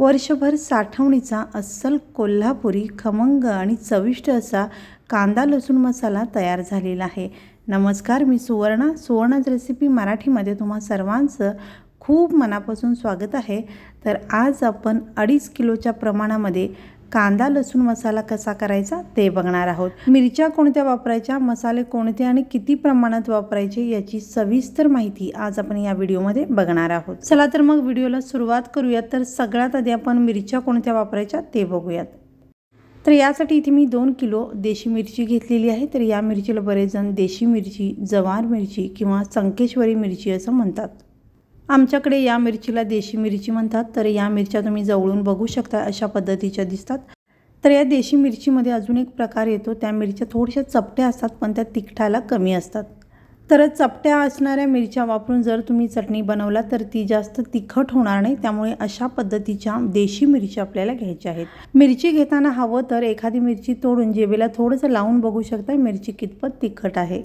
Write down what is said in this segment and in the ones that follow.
वर्षभर साठवणीचा अस्सल कोल्हापुरी खमंग आणि चविष्ट असा कांदा लसूण मसाला तयार झालेला आहे. नमस्कार मी सुवर्णा. सुवर्णाच रेसिपी मराठीमध्ये तुम्हा सर्वांचं खूप मनापासून स्वागत आहे. तर आज आपण अडीच किलोच्या प्रमाणामध्ये कांदा लसूण मसाला कसा करायचा ते बघणार आहोत. मिरच्या कोणत्या वापरायच्या मसाले कोणते आणि किती प्रमाणात वापरायचे याची सविस्तर माहिती आज आपण या व्हिडिओमध्ये बघणार आहोत. चला तर मग व्हिडिओला सुरुवात करूयात. तर सगळ्यात आधी आपण मिरच्या कोणत्या वापरायच्या ते बघूयात. तर यासाठी इथे मी दोन किलो देशी मिरची घेतलेली आहे. तर या मिरचीला बरेच जण देशी मिरची जवार मिरची किंवा संकेश्वरी मिरची असं म्हणतात. आमच्याकडे या मिरचीला देशी मिरची म्हणतात. तर या मिरच्या तुम्ही जवळून बघू शकता अशा पद्धतीच्या दिसतात. तर या देशी मिरचीमध्ये अजून एक प्रकार येतो. त्या मिरच्या थोड्याशा चपट्या असतात पण त्या तिखटाला कमी असतात. तर चपट्या असणाऱ्या मिरच्या वापरून जर तुम्ही चटणी बनवला तर ती जास्त तिखट होणार नाही. त्यामुळे अशा पद्धतीच्या देशी मिरची आपल्याला घ्यायच्या आहेत. मिरची घेताना हवं तर एखादी मिरची तोडून जेवेला थोडंसं लावून बघू शकता. मिरची कितपत तिखट आहे.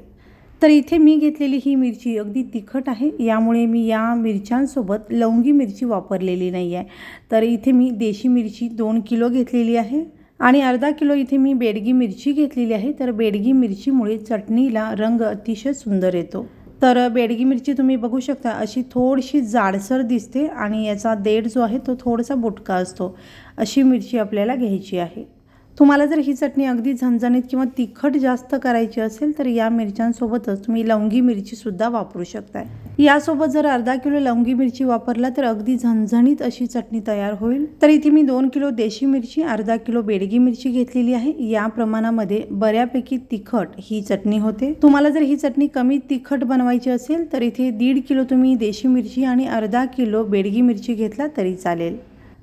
तर इथे मी घेतलेली ही मिरची अगदी तिखट आहे. यामुळे मी या मिरच्यांसोबत लवंगी मिरची वापरलेली नाही आहे तर इथे मी देशी मिरची दोन किलो घेतलेली आहे आणि अर्धा किलो इथे मी बेडगी मिरची घेतलेली आहे. तर बेडगी मिरचीमुळे चटणीला रंग अतिशय सुंदर येतो. तर बेडगी मिरची तुम्ही बघू शकता अशी थोडीशी जाडसर दिसते आणि याचा देठ जो आहे तो थोडासा बुटका असतो. अशी मिरची आपल्याला घ्यायची आहे. तुम्हाला जर ही चटणी अगदी झणझणीत किंवा तिखट जास्त करायची असेल तर या मिरच्यांसोबतच तुम्ही लवंगी मिरचीसुद्धा वापरू शकताय. यासोबत जर अर्धा किलो लवंगी मिरची वापरला तर अगदी झणझणीत अशी चटणी तयार होईल. तर इथे मी दोन किलो देशी मिरची अर्धा किलो बेडगी मिरची घेतलेली आहे. या प्रमाणामध्ये बऱ्यापैकी तिखट ही चटणी होते. तुम्हाला जर ही चटणी कमी तिखट बनवायची असेल तर इथे दीड किलो तुम्ही देशी मिरची आणि अर्धा किलो बेडगी मिरची घेतला तरी चालेल.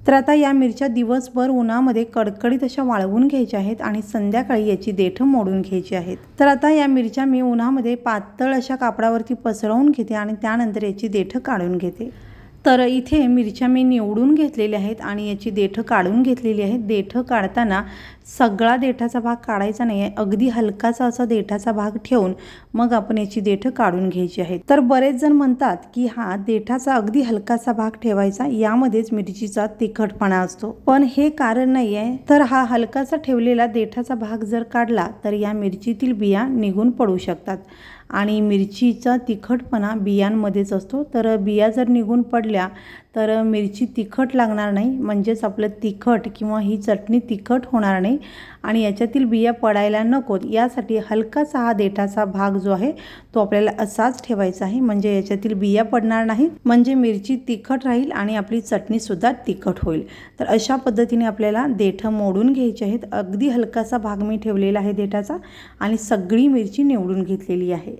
तर आता या मिरच्या दिवसभर उन्हामध्ये कडकडीत अशा वाळवून घ्यायच्या आहेत आणि संध्याकाळी याची देठं मोडून घ्यायची आहेत. तर आता या मिरच्या मी उन्हामध्ये पातळ अशा कापडावरती पसरवून घेते आणि त्यानंतर याची देठं काढून घेते. तर इथे मिरच्या मी निवडून घेतलेल्या आहेत आणि याची देठं काढून घेतलेली आहेत. देठं काढताना सगळा देठाचा भाग काढायचा नाही आहे अगदी हलकाचा असा देठाचा भाग ठेवून मग आपण याची देठं काढून घ्यायची आहेत. तर बरेच जण म्हणतात की हा देठाचा अगदी हलकासा भाग ठेवायचा यामध्येच मिरचीचा तिखटपणा असतो. पण हे कारण नाही आहे तर हा हलकासा ठेवलेला देठाचा भाग जर काढला तर या मिरचीतील बिया निघून पडू शकतात. आणि मिरचीचा तिखटपणा बियांमध्येच असतो. तर बिया जर निघून पडल्या तर मिरची तिखट लागणार नाही. म्हणजेच आपलं तिखट किंवा ही चटणी तिखट होणार नाही. आणि याच्यातील बिया पडायला नकोत. यासाठी हलकासा हा देठाचा भाग जो आहे तो आपल्याला असाच ठेवायचा आहे. म्हणजे याच्यातील बिया पडणार नाहीत. म्हणजे मिरची तिखट राहील आणि आपली चटणीसुद्धा तिखट होईल. तर अशा पद्धतीने आपल्याला देठं मोडून घ्यायची आहेत. अगदी हलकासा भाग मी ठेवलेला आहे देठाचा. आणि सगळी मिरची निवडून घेतलेली आहे.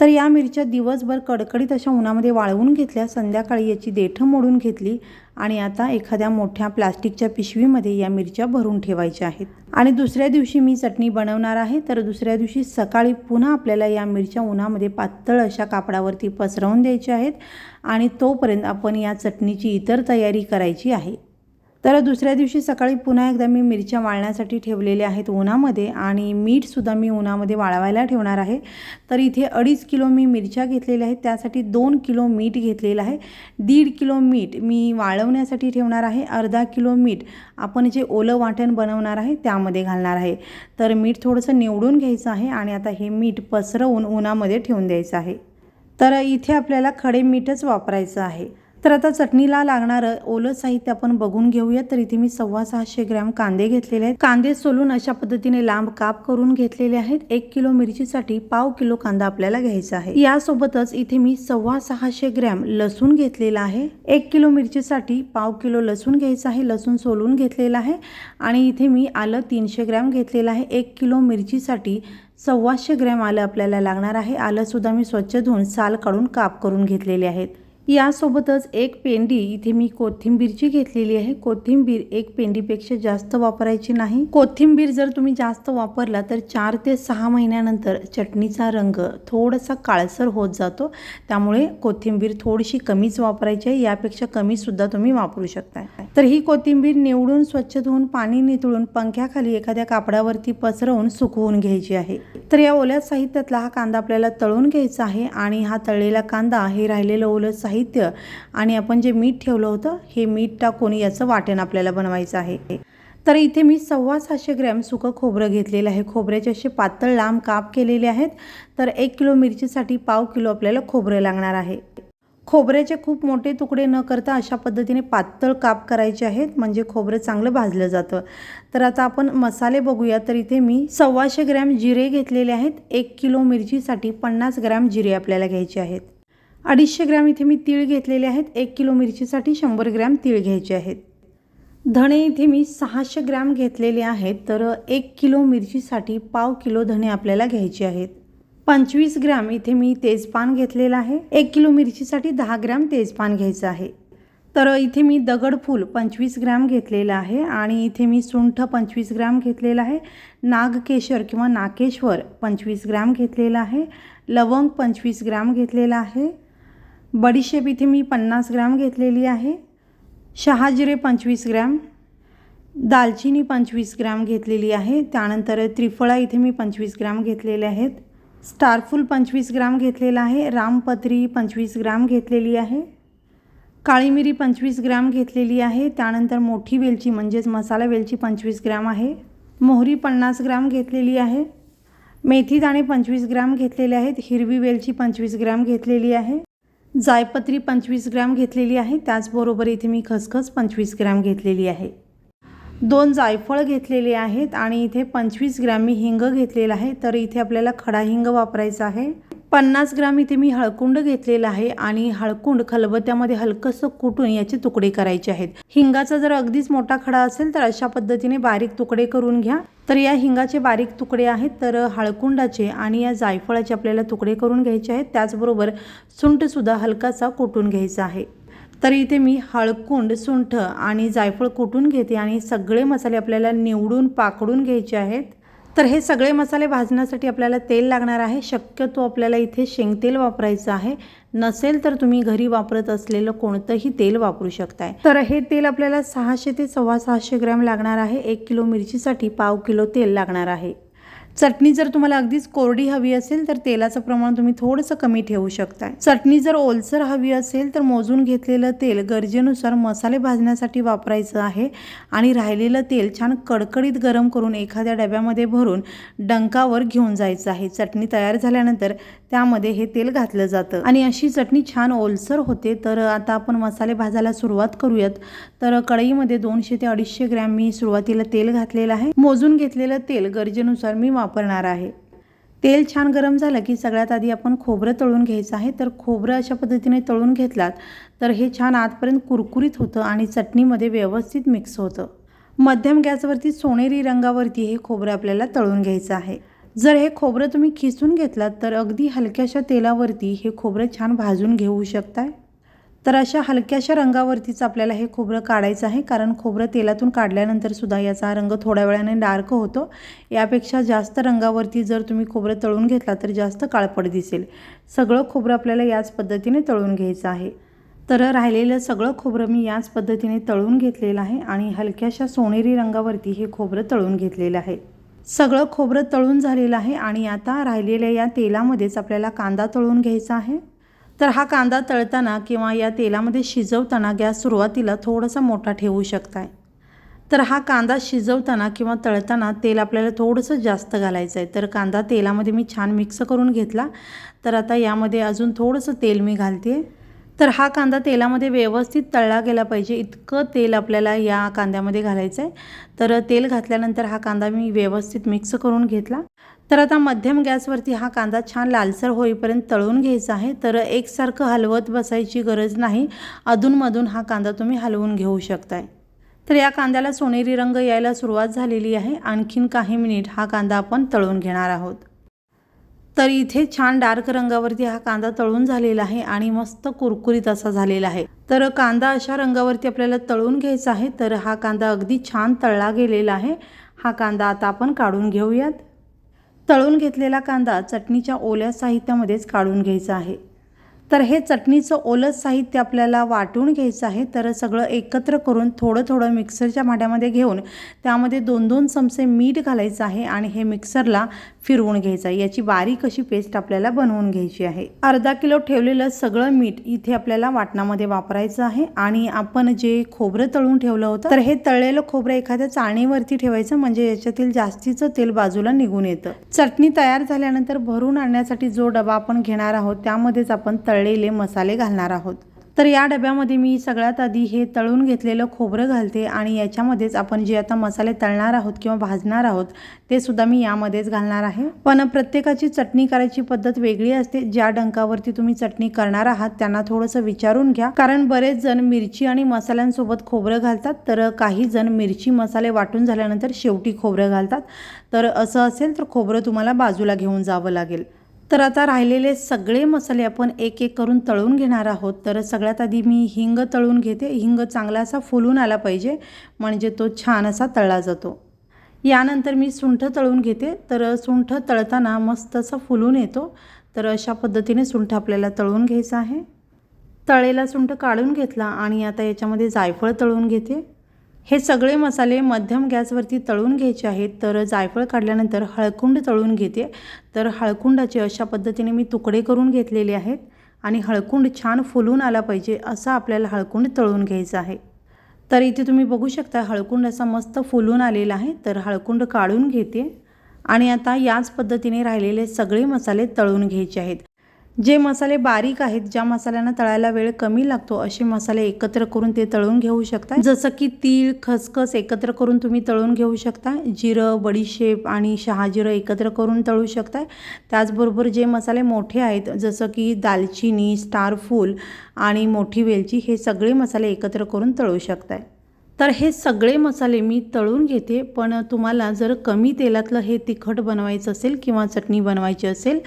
तर या मिरच्या दिवसभर कडकडीत अशा उन्हामध्ये वाळवून घेतल्या संध्याकाळी याची देठं मोडून घेतली आणि आता एखाद्या मोठ्या प्लास्टिकच्या पिशवीमध्ये या मिरच्या भरून ठेवायच्या आहेत. आणि दुसऱ्या दिवशी मी चटणी बनवणार आहे तर दुसऱ्या दिवशी सकाळी पुन्हा आपल्याला या मिरच्या उन्हामध्ये पातळ अशा कापडावरती पसरवून द्यायच्या आहेत आणि तोपर्यंत आपण या चटणीची इतर तयारी करायची आहे. तर दुसऱ्या दिवशी सकाळी पुन्हा एकदा मी मिरच्या वाळण्यासाठी ठेवलेल्या आहेत उन्हामध्ये आणि मीठसुद्धा मी उन्हामध्ये वाळवायला ठेवणार आहे. तर इथे अडीच किलो मी मिरच्या घेतलेल्या आहेत त्यासाठी दोन किलो मीठ घेतलेलं आहे. दीड किलो मीठ मी वाळवण्यासाठी ठेवणार आहे. अर्धा किलो मीठ आपण जे ओलं वाटण बनवणार आहे त्यामध्ये घालणार आहे. तर मीठ थोडंसं निवडून घ्यायचं आहे आणि आता हे मीठ पसरवून उन्हामध्ये ठेवून द्यायचं आहे. तर इथे आपल्याला खडे मीठच वापरायचं आहे. तर आता चटणीला लागणारं ओलं साहित्य आपण बघून घेऊया तर इथे मी सव्वा सहाशे ग्रॅम कांदे घेतलेले आहेत. कांदे सोलून अशा पद्धतीने लांब काप करून घेतलेले आहेत. एक किलो मिरचीसाठी पाव किलो कांदा आपल्याला घ्यायचा आहे. यासोबतच इथे मी सव्वा सहाशे ग्रॅम लसूण घेतलेला आहे. एक किलो मिरचीसाठी पाव किलो लसूण घ्यायचा आहे. लसूण सोलून घेतलेला आहे. आणि इथे मी आलं तीनशे ग्रॅम घेतलेलं आहे. एक किलो मिरचीसाठी सव्वाशे ग्रॅम आलं आपल्याला लागणार आहे. आलंसुद्धा मी स्वच्छ धुवून साल काढून काप करून घेतलेले आहेत. यासोबतच एक पेंडी इथे मी कोथिंबीरची घेतलेली आहे. कोथिंबीर एक पेंडीपेक्षा जास्त वापरायची नाही. कोथिंबीर जर तुम्ही जास्त वापरला तर चार ते सहा महिन्यानंतर चटणीचा रंग थोडासा काळसर होत जातो. त्यामुळे कोथिंबीर थोडीशी कमीच वापरायची आहे. यापेक्षा कमीसुद्धा तुम्ही वापरू शकता तर ही कोथिंबीर निवडून स्वच्छ धुवून पाणी नितळून पंख्याखाली एखाद्या कापडावरती पसरवून सुकवून घ्यायची आहे. तर या ओल्या साहित्यातला हा कांदा आपल्याला तळून घ्यायचा आहे आणि हा तळलेला कांदा हे राहिलेलं ओलं साहित्य आणि आपण जे मीठ ठेवलं होतं हे मीठ टाकून याचं वाटण आपल्याला बनवायचं आहे. तर इथे मी सव्वा सहाशे ग्रॅम सुकं खोबरं घेतलेलं आहे. खोबऱ्याचे असे पातळ लांब काप केलेले आहेत. तर एक किलो मिरचीसाठी पाव किलो आपल्याला खोबरं लागणार आहे. खोबऱ्याचे खूप मोठे तुकडे न करता अशा पद्धतीने पातळ काप करायचे आहेत. म्हणजे खोबरं चांगलं भाजलं जातं. तर आता आपण मसाले बघूया. तर इथे मी सव्वाशे ग्रॅम जिरे घेतलेले आहेत. एक किलो मिरचीसाठी पन्नास ग्रॅम जिरे आपल्याला घ्यायचे आहेत. अडीचशे ग्रॅम इथे मी तीळ घेतलेले आहेत. एक किलो मिरचीसाठी शंभर ग्रॅम तीळ घ्यायचे आहेत. धणे इथे मी सहाशे ग्रॅम घेतलेले आहेत. तर एक किलो मिरचीसाठी पाव किलो धणे आपल्याला घ्यायचे आहेत. पंचवीस ग्रॅम इथे मी तेजपान घेतलेलं आहे. एक किलो मिरचीसाठी दहा ग्रॅम तेजपान घ्यायचं आहे. तर इथे मी दगडफूल पंचवीस ग्रॅम घेतलेलं आहे आणि इथे मी सुंठ पंचवीस ग्रॅम घेतलेलं आहे. नागकेशर किंवा नाकेश्वर पंचवीस ग्रॅम घेतलेलं आहे. लवंग पंचवीस ग्रॅम घेतलेलं आहे. बडीशेप इथे मी पन्नास ग्रॅम घेतलेली आहे. शहाजिरे पंचवीस ग्रॅम. दालचिनी पंचवीस ग्रॅम घेतलेली आहे. त्यानंतर त्रिफळा इथे मी पंचवीस ग्रॅम घेतलेले आहेत. स्टारफूल पंचवीस ग्राम घेतलेला आहे रामपत्री पंचवीस ग्राम घेतलेली आहे काळी मिरी पंचवीस ग्राम घेतलेली आहे त्यानंतर मोठी वेलची म्हणजेच मसाला वेलची पंचवीस ग्राम आहे मोहरी पन्नास ग्राम घेतलेली आहे मेथी दाणे पंचवीस ग्राम घेतलेले आहेत हिरवी वेलची पंचवीस ग्राम घेतलेली आहे जायपत्री पंचवीस ग्राम घेतलेली आहे त्याचबरोबर इथे मी खसखस पंचवीस ग्राम घेतलेली आहे. दोन जायफळ घेतलेले आहेत आणि इथे पंचवीस ग्रॅम मी हिंग घेतलेला आहे. तर इथे आपल्याला खडा हिंग वापरायचा आहे. पन्नास ग्राम इथे मी हळकुंड घेतलेला आहे आणि हळकुंड खलबत्यामध्ये हलकंसं कुटून याचे तुकडे करायचे आहेत. हिंगाचा जर अगदीच मोठा खडा असेल तर अशा पद्धतीने बारीक तुकडे करून घ्या. तर या हिंगाचे बारीक तुकडे आहेत तर हळकुंडाचे आणि या जायफळाचे आपल्याला तुकडे करून घ्यायचे आहेत. त्याचबरोबर सुंठसुद्धा हलकासा कुटून घ्यायचा आहे. तर इथे मी हळकुंड सुंठ आणि जायफळ कुटून घेते आणि सगळे मसाले आपल्याला निवडून पाकडून घ्यायचे आहेत. तर हे सगळे मसाले भाजण्यासाठी आपल्याला तेल लागणार आहे. शक्यतो आपल्याला इथे शेंगतेल वापरायचं आहे. नसेल तर तुम्ही घरी वापरत असलेलं कोणतंही तेल वापरू शकताय. तर हे तेल आपल्याला सहाशे ते सव्वा सहाशे ग्रॅम लागणार आहे. एक किलो मिरचीसाठी पाव किलो तेल लागणार आहे. चटणी जर तुम्हाला अगदीच कोरडी हवी असेल तर तेलाचं प्रमाण तुम्ही थोडंसं कमी ठेवू शकता चटणी जर ओलसर हवी असेल तर मोजून घेतलेलं तेल गरजेनुसार मसाले भाजण्यासाठी वापरायचं आहे आणि राहिलेलं तेल छान कडकडीत गरम करून एखाद्या डब्यामध्ये भरून डंकावर घेऊन जायचं आहे. चटणी तयार झाल्यानंतर त्यामध्ये हे तेल घातलं जातं. आणि अशी चटणी छान ओलसर होते तर आता आपण मसाले भाजायला सुरुवात करूयात. तर कढईमध्ये दोनशे ते अडीचशे ग्रॅम मी सुरुवातीला तेल घातलेलं आहे. मोजून घेतलेलं तेल गरजेनुसार मी वापरणार आहे. तेल छान गरम झालं की सगळ्यात आधी आपण खोबरं तळून घ्यायचं आहे. तर खोबरं अशा पद्धतीने तळून घेतलात तर हे छान आतपर्यंत कुरकुरीत होतं आणि चटणीमध्ये व्यवस्थित मिक्स होतं. मध्यम गॅसवरती सोनेरी रंगावरती हे खोबरं आपल्याला तळून घ्यायचं आहे. जर हे खोबरं तुम्ही खिसून घेतलात तर अगदी हलक्याशा तेलावरती हे खोबरं छान भाजून घेऊ शकताय. तर अशा हलक्याशा रंगावरतीच आपल्याला हे खोबरं काढायचं आहे. कारण खोबरं तेलातून काढल्यानंतर सुद्धा याचा रंग थोड्या वेळाने डार्क होतो. यापेक्षा जास्त रंगावरती जर तुम्ही खोबरं तळून घेतला तर जास्त काळपट दिसेल. सगळं खोबरं आपल्याला याच पद्धतीने तळून घ्यायचं आहे. तर राहिलेलं सगळं खोबरं मी याच पद्धतीने तळून घेतलेलं आहे आणि हलक्याशा सोनेरी रंगावरती हे खोबरं तळून घेतलेलं आहे. सगळं खोबरं तळून झालेलं आहे आणि आता राहिलेल्या या तेलामध्येच आपल्याला कांदा तळून घ्यायचा आहे. तर हा कांदा तळताना किंवा या तेलामध्ये शिजवताना गॅस सुरुवातीला थोडासा मोठा ठेवू शकताय. तर हा कांदा शिजवताना किंवा तळताना तेल आपल्याला थोडंसं जास्त घालायचं आहे तर कांदा तेलामध्ये मी छान मिक्स करून घेतला. तर आता यामध्ये अजून थोडंसं तेल मी घालते तर हा कांदा तेलामध्ये व्यवस्थित तळला गेला पाहिजे. इतकं तेल आपल्याला या कांद्यामध्ये घालायचं आहे तर तेल घातल्यानंतर हा कांदा मी व्यवस्थित मिक्स करून घेतला. तर आता मध्यम गॅसवरती हा कांदा छान लालसर होईपर्यंत तळून घ्यायचा आहे. तर एकसारखं हलवत बसायची गरज नाही. अधूनमधून हा कांदा तुम्ही हलवून घेऊ शकताय. तर या कांद्याला सोनेरी रंग यायला सुरुवात झालेली आहे. आणखीन काही मिनिट हा कांदा आपण तळून घेणार आहोत. तर इथे छान डार्क रंगावरती हा कांदा तळून झालेला आहे आणि मस्त कुरकुरीत असा झालेला आहे. तर कांदा अशा रंगावरती आपल्याला तळून घ्यायचा आहे तर हा कांदा अगदी छान तळला गेलेला आहे. हा कांदा आता आपण काढून घेऊयात. तळून घेतलेला कांदा चटणीच्या ओल्या साहित्यामध्येच काढून घ्यायचा आहे. तर हे चटणीचं ओलं साहित्य आपल्याला वाटून घ्यायचं आहे. तर सगळं एकत्र करून थोडं थोडं मिक्सरच्या भांड्यामध्ये घेऊन त्यामध्ये दोन दोन चमचे मीठ घालायचं आहे आणि हे मिक्सरला फिरवून घ्यायचा. याची बारीक अशी पेस्ट आपल्याला बनवून घ्यायची आहे. अर्धा किलो ठेवलेलं सगळं मीठ इथे आपल्याला वाटणामध्ये वापरायचं आहे. आणि आपण जे खोबरं तळून ठेवलं होतं तर हे तळलेलं खोबरं एखाद्या चाळणीवरती ठेवायचं. म्हणजे याच्यातील जास्तीचं तेल बाजूला निघून येतं. चटणी तयार झाल्यानंतर भरून आणण्यासाठी जो डबा आपण घेणार आहोत त्यामध्येच आपण तळलेले मसाले घालणार आहोत. तर या डब्यामध्ये मी सगळ्यात आधी हे तळून घेतलेलं खोबरं घालते आणि याच्यामध्येच आपण जे आता मसाले तळणार आहोत किंवा भाजणार आहोत ते सुद्धा मी यामध्येच घालणार आहे. पण प्रत्येकाची चटणी करायची पद्धत वेगळी असते. ज्या डंकावरती तुम्ही चटणी करणार आहात त्यांना थोडंसं विचारून घ्या. कारण बरेच जण मिरची आणि मसाल्यांसोबत खोबरं घालतात तर काही जण मिरची मसाले वाटून झाल्यानंतर शेवटी खोबरं घालतात. तर असं असेल तर खोबरं तुम्हाला बाजूला घेऊन जावं लागेल. तर आता राहिलेले सगळे मसाले आपण एक एक करून तळून घेणार आहोत. तर सगळ्यात आधी मी हिंग तळून घेते. हिंग चांगला असा फुलून आला पाहिजे म्हणजे तो छान असा तळला जातो. यानंतर मी सुंठ तळून घेते. तर सुंठ तळताना मस्त असा फुलून येतो. तर अशा पद्धतीने सुंठ आपल्याला तळून घ्यायचा आहे. तळेला सुंठ काढून घेतला आणि आता याच्यामध्ये जायफळ तळून घेते. हे सगळे मसाले मध्यम गॅसवरती तळून घ्यायचे आहेत. तर जायफळ काढल्यानंतर हळकुंड तळून घेते. तर हळकुंडाचे अशा पद्धतीने मी तुकडे करून घेतलेले आहेत आणि हळकुंड छान फुलून आला पाहिजे असं आपल्याला हळकुंड तळून घ्यायचं आहे. तर इथे तुम्ही बघू शकता हळकुंड असा मस्त फुलून आलेला आहे. तर हळकुंड काढून घेते आणि आता याच पद्धतीने राहिलेले सगळे मसाले तळून घ्यायचे आहेत. जे मसाले बारीक आहेत ज्या मसाल्यांना तळायला वेळ कमी लागतो असे मसाले एकत्र करून ते तळून घेऊ शकता. जसं की तीळ खसखस एकत्र करून तुम्ही तळून घेऊ शकता. जिरं बडीशेप आणि शहाजिरं एकत्र करून तळू शकता. त्याचबरोबर जे मसाले मोठे आहेत जसं की दालचिनी स्टार फूल आणि मोठी वेलची हे सगळे मसाले एकत्र करून तळू शकताय तर हे सगळे मसाले मी तळून घेते पण तुम्हाला जर कमी तेलातलं हे तिखट बनवायचं असेल किंवा चटणी बनवायची असेल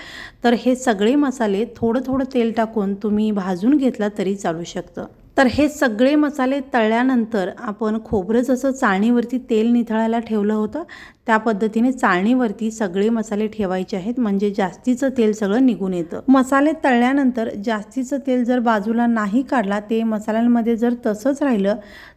तर हे सगळे मसाले थोडं थोडं तेल टाकून तुम्ही भाजून घेतला तरी चालू शकतं. तर हे सगळे मसाले तळल्यानंतर आपण खोबरं जसं चाळणीवरती तेल निथळायला ठेवलं होतं त्या पद्धतीने चाळणीवरती सगळे मसाले ठेवायचे आहेत. म्हणजे जास्तीचं तेल सगळं निघून येतं. मसाले तळल्यानंतर जास्तीचं तेल जर बाजूला नाही काढला ते मसाल्यांमध्ये जर तसंच राहिलं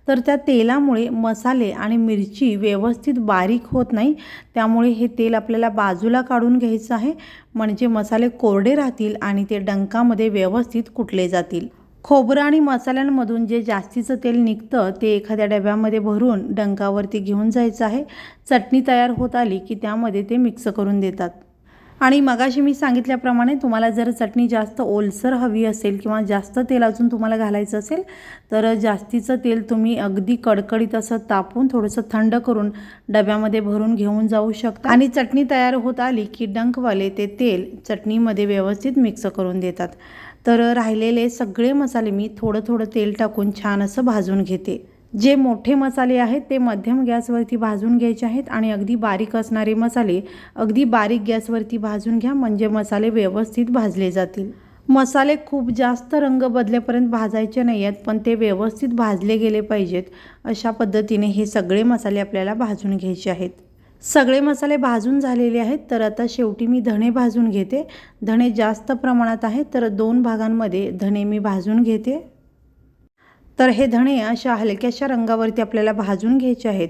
तर त्या तेलामुळे मसाले आणि मिरची व्यवस्थित बारीक होत नाही. त्यामुळे हे तेल आपल्याला बाजूला काढून घ्यायचं आहे. म्हणजे मसाले कोरडे राहतील आणि ते डंकामध्ये व्यवस्थित कुटले जातील. खोबरं आणि मसाल्यांमधून जे जास्तीचं तेल निघतं ते एखाद्या डब्यामध्ये भरून डंकावरती घेऊन जायचं आहे. चटणी तयार होत आली की त्यामध्ये ते मिक्स करून देतात. आणि मगाशी मी सांगितल्याप्रमाणे तुम्हाला जर चटणी जास्त ओलसर हवी असेल किंवा जास्त तेल अजून तुम्हाला घालायचं असेल तर जास्तीचं तेल तुम्ही अगदी कडकडीत असं तापून थोडंसं थंड करून डब्यामध्ये भरून घेऊन जाऊ शकता. आणि चटणी तयार होत आली की डंकवाले ते तेल चटणीमध्ये व्यवस्थित मिक्स करून देतात. तर राहिलेले सगळे मसाले मी थोडं थोडं तेल टाकून छान असं भाजून घेते. जे मोठे मसाले आहेत ते मध्यम गॅसवरती भाजून घ्यायचे आहेत आणि अगदी बारीक असणारे मसाले अगदी बारीक गॅसवरती भाजून घ्या म्हणजे मसाले व्यवस्थित भाजले जातील. मसाले खूप जास्त रंग बदलेपर्यंत भाजायचे नाही आहेत पण ते व्यवस्थित भाजले गेले पाहिजेत. अशा पद्धतीने हे सगळे मसाले आपल्याला भाजून घ्यायचे आहेत. सगळे मसाले भाजून झालेले आहेत तर आता शेवटी मी धणे भाजून घेते. धणे जास्त प्रमाणात आहेत तर दोन भागांमध्ये धणे मी भाजून घेते. तर हे धणे अशा हलक्याशा रंगावरती आपल्याला भाजून घ्यायचे आहेत.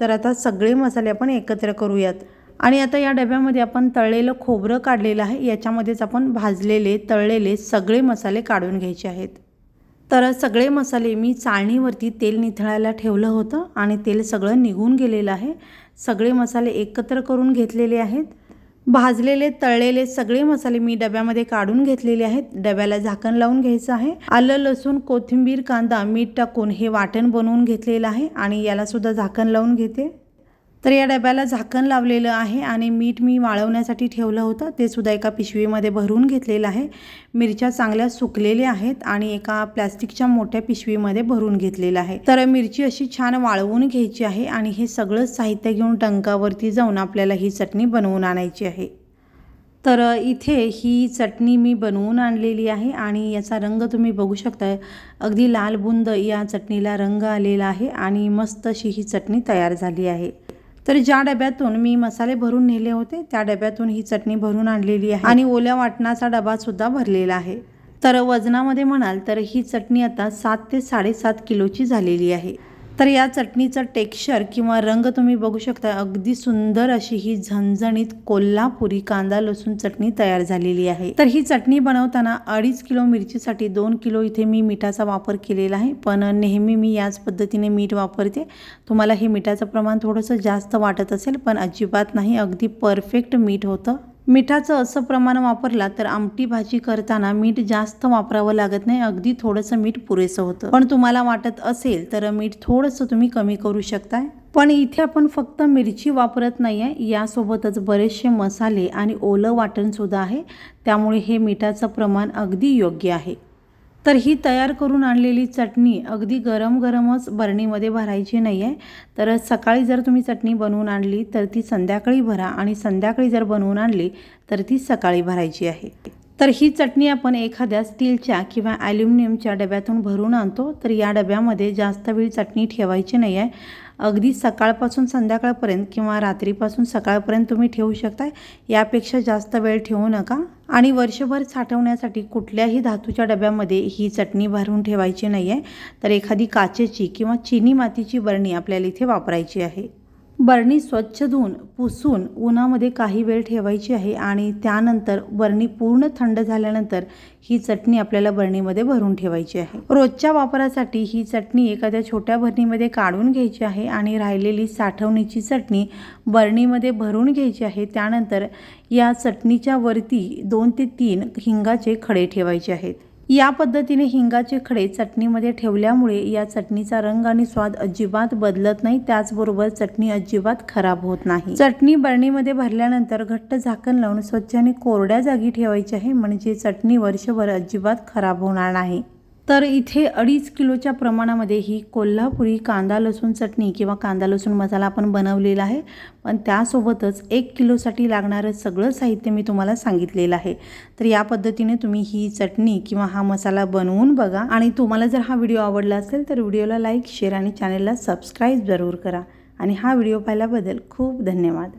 तर आता सगळे मसाले आपण एकत्र करूयात. आणि आता या डब्यामध्ये आपण तळलेलं खोबरं काढलेलं आहे. याच्यामध्येच आपण भाजलेले तळलेले सगळे मसाले काढून घ्यायचे आहेत. तर सगळे मसाले मी चाळणीवरती तेल निथळायला ठेवलं होतं आणि तेल सगळं निघून गेलेलं आहे. सगळे मसाले एकत्र करून घेतलेले आहेत. भाजलेले तळलेले सगळे मसाले मी डब्यामध्ये काढून घेतलेले आहेत. डब्याला झाकण लावून घ्यायचं आहे. आलं लसूण कोथिंबीर कांदा मीठ टाकून हे वाटण बनवून घेतलेलं आहे आणि याला सुद्धा झाकण लावून घेते. तर या डब्याला झाकण लावलेलं आहे आणि मीठ मी वाळवण्यासाठी ठेवलं होतं. ते सुद्धा एका पिशवीमध्ये भरून घेतलेलं आहे. मिरच्या चांगल्या सुकलेल्या आहेत आणि एका प्लॅस्टिकच्या मोठ्या पिशवीमध्ये भरून घेतलेलं आहे. तर मिरची अशी छान वाळवून घ्यायची आहे आणि हे सगळं साहित्य घेऊन टंकावरती जाऊन आपल्याला ही चटणी बनवून आणायची आहे. तर इथे ही चटणी मी बनवून आणलेली आहे आणि याचा रंग तुम्ही बघू शकता अगदी लाल बुंद या चटणीला रंग आलेला आहे आणि मस्त अशी ही चटणी तयार झाली आहे. तर ज्या डब्यातून मी मसाले भरून नेले होते त्या डब्यातून ही चटणी भरून आणलेली आहे. आणि ओल्या वाटणाचा डबा सुद्धा भरलेला आहे. तर वजनामध्ये म्हणाल तर ही चटणी आता सात ते साडेसात किलोची झालेली आहे. तर या चटणीचं टेक्स्चर किंवा रंग तुम्ही बघू शकता. अगदी सुंदर अशी ही झणझणीत कोल्हापुरी कांदा लसूण चटणी तयार झालेली आहे. तर ही चटणी बनवताना अडीच किलो मिरचीसाठी दोन किलो इथे मी मिठाचा वापर केलेला आहे. पण नेहमी मी याच पद्धतीने मीठ वापरते. तुम्हाला हे मिठाचं प्रमाण थोडंसं जास्त वाटत असेल पण अजिबात नाही. अगदी परफेक्ट मीठ होतं. मिठाचं असं प्रमाण वापरला तर आमटी भाजी करताना मीठ जास्त वापरावं लागत नाही. अगदी थोडंसं मीठ पुरेसं होतं. पण तुम्हाला वाटत असेल तर मीठ थोडंसं तुम्ही कमी करू शकताय. पण इथे आपण फक्त मिरची वापरत नाही आहे यासोबतच बरेचसे मसाले आणि ओलं वाटणसुद्धा आहे. त्यामुळे हे मिठाचं प्रमाण अगदी योग्य आहे. तर ही तयार करून आणलेली चटणी अगदी गरम गरमच बरणीमध्ये भरायची नाही आहे तर सकाळी जर तुम्ही चटणी बनवून आणली तर ती संध्याकाळी भरा आणि संध्याकाळी जर बनवून आणली तर ती सकाळी भरायची आहे. तर ही चटणी आपण एखाद्या स्टीलच्या किंवा ॲल्युमिनियमच्या डब्यातून भरून आणतो. तर या डब्यामध्ये जास्त वेळ चटणी ठेवायची नाही आहे अगदी सकाळपासून संध्याकाळपर्यंत किंवा रात्रीपासून सकाळपर्यंत तुम्ही ठेवू शकता यापेक्षा जास्त वेळ ठेवू नका. आणि वर्षभर साठवण्यासाठी कुठल्याही धातूच्या डब्यामध्ये ही चटणी भरून ठेवायची नाही आहे तर एखादी काचेची किंवा चिनी मातीची बरणी आपल्याला इथे वापरायची आहे. बरणी स्वच्छ धुवून पुसून उन्हामध्ये काही वेळ ठेवायची आहे आणि त्यानंतर बरणी पूर्ण थंड झाल्यानंतर ही चटणी आपल्याला बरणीमध्ये भरून ठेवायची आहे. रोजच्या वापरासाठी ही चटणी एखाद्या छोट्या बरणीमध्ये काढून घ्यायची आहे आणि राहिलेली साठवणीची चटणी बरणीमध्ये भरून घ्यायची आहे. त्यानंतर या चटणीच्या वरती दोन ते तीन हिंगाचे खडे ठेवायचे आहेत. या पद्धतीने हिंगाचे खडे चटणीमध्ये ठेवल्यामुळे या चटणीचा रंग आणि स्वाद अजिबात बदलत नाही. त्याचबरोबर चटणी अजिबात खराब होत नाही. चटणी बरणीमध्ये भरल्यानंतर घट्ट झाकण लावून स्वच्छ आणि कोरड्या जागी ठेवायची आहे. म्हणजे चटणी वर्षभर अजिबात खराब होणार नाही. तर इथे अडीच किलोच्या प्रमाणामध्ये ही कोल्हापुरी कांदा लसूण चटणी किंवा कांदा लसूण मसाला आपण बनवलेला आहे. पण त्यासोबतच एक किलोसाठी लागणारं सगळं साहित्य मी तुम्हाला सांगितलेलं आहे. तर या पद्धतीने तुम्ही ही चटणी किंवा हा मसाला बनवून बघा. आणि तुम्हाला जर हा व्हिडिओ आवडला असेल तर व्हिडिओला लाईक शेअर आणि चॅनलला सबस्क्राईब जरूर करा. आणि हा व्हिडिओ पाहिल्याबद्दल खूप धन्यवाद.